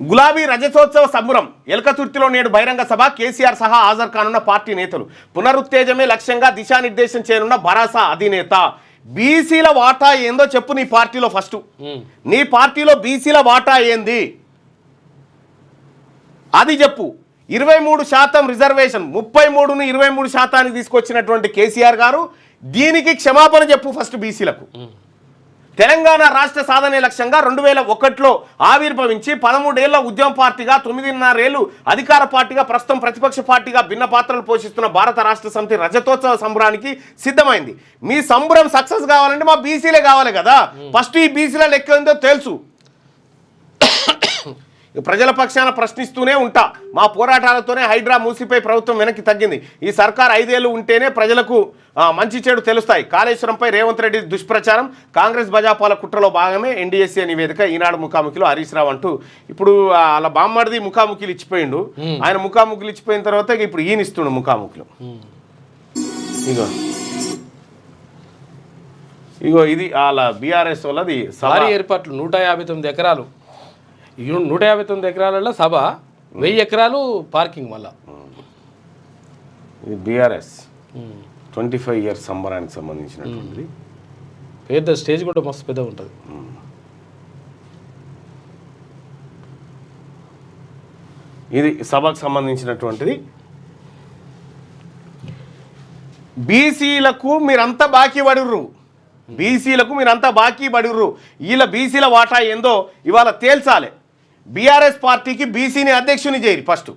గులాబీ రజతోత్సవ సంబరం. ఎలకతుర్తిలో నేడు బహిరంగ సభ. కేసీఆర్ సహా హాజరు కానున్న పార్టీ నేతలు. పునరుత్తేజమే లక్ష్యంగా దిశానిర్దేశం చేయనున్న భరాసా అధినేత. బీసీల వాటా ఏందో చెప్పు నీ పార్టీలో ఫస్ట్. నీ పార్టీలో బీసీల వాటా ఏంది? అది చెప్పు. ఇరవై మూడు శాతం రిజర్వేషన్. ముప్పై మూడును ఇరవై మూడు శాతానికి తీసుకొచ్చినటువంటి కేసీఆర్ గారు దీనికి క్షమాపణ చెప్పు ఫస్ట్ బీసీలకు. తెలంగాణ రాష్ట్ర సాధనే లక్ష్యంగా రెండు వేల ఒకటిలో ఆవిర్భవించి పదమూడేళ్ళ ఉద్యమ పార్టీగా తొమ్మిదిన్నరేళ్ళు అధికార పార్టీగా ప్రస్తుతం ప్రతిపక్ష పార్టీగా భిన్న పాత్రలు పోషిస్తున్న భారత రాష్ట్ర సమితి రజతోత్సవ సంబరానికి సిద్ధమైంది. మీ సంబరం సక్సెస్ కావాలంటే మా బీసీలే కావాలి కదా. ఫస్ట్ ఈ బీసీల లెక్క ఏందో తెలుసు. ప్రజల పక్షాన ప్రశ్నిస్తూనే ఉంటా. మా పోరాటాలతోనే హైడ్రా మూసిపై ప్రభుత్వం వెనక్కి తగ్గింది. ఈ సర్కార్ ఐదేళ్ళు ఉంటేనే ప్రజలకు మంచి చెడు తెలుస్తాయి. కాళేశ్వరంపై రేవంత్ రెడ్డి దుష్ప్రచారం. కాంగ్రెస్ బజాపాల కుట్రలో భాగమే ఎన్డీఎస్ఏ నివేదిక ఈనాడు ముఖాముఖిలో హరీష్ రావు అంటూ. ఇప్పుడు అలా బామ్మడిది ముఖాముఖిలు ఇచ్చిపోయిండు. ఆయన ముఖాముఖిలు ఇచ్చిపోయిన తర్వాత ఇప్పుడు ఈయన ఇస్తుండు ముఖాముఖిలు. ఇగో. ఇగో ఇది వాళ్ళ బీఆర్ఎస్ వాళ్ళది సభ. భారీ ఏర్పాట్లు నూట యాభై తొమ్మిది ఎకరాలు. నూట యాభై తొమ్మిది ఎకరాలలో సభ వెయ్యి ఎకరాలు పార్కింగ్ మళ్ళా. ఇది బీఆర్ఎస్. ట్వంటీ ఫైవ్ ఇయర్స్ సంబరానికి సంబంధించినటువంటిది. పెద్ద స్టేజ్ కూడా మస్తు పెద్ద ఉంటుంది. ఇది సభకు సంబంధించినటువంటిది. బీసీలకు మీరంతా బాకీ పడిర్రు. బీసీలకు మీరంతా బాకీ పడిర్రు. వీళ్ళ బీసీల వాటా ఏందో ఇవాళ తేల్చాలి. బీఆర్ఎస్ పార్టీకి బీసీని అధ్యక్షుని చేయరు ఫస్ట్.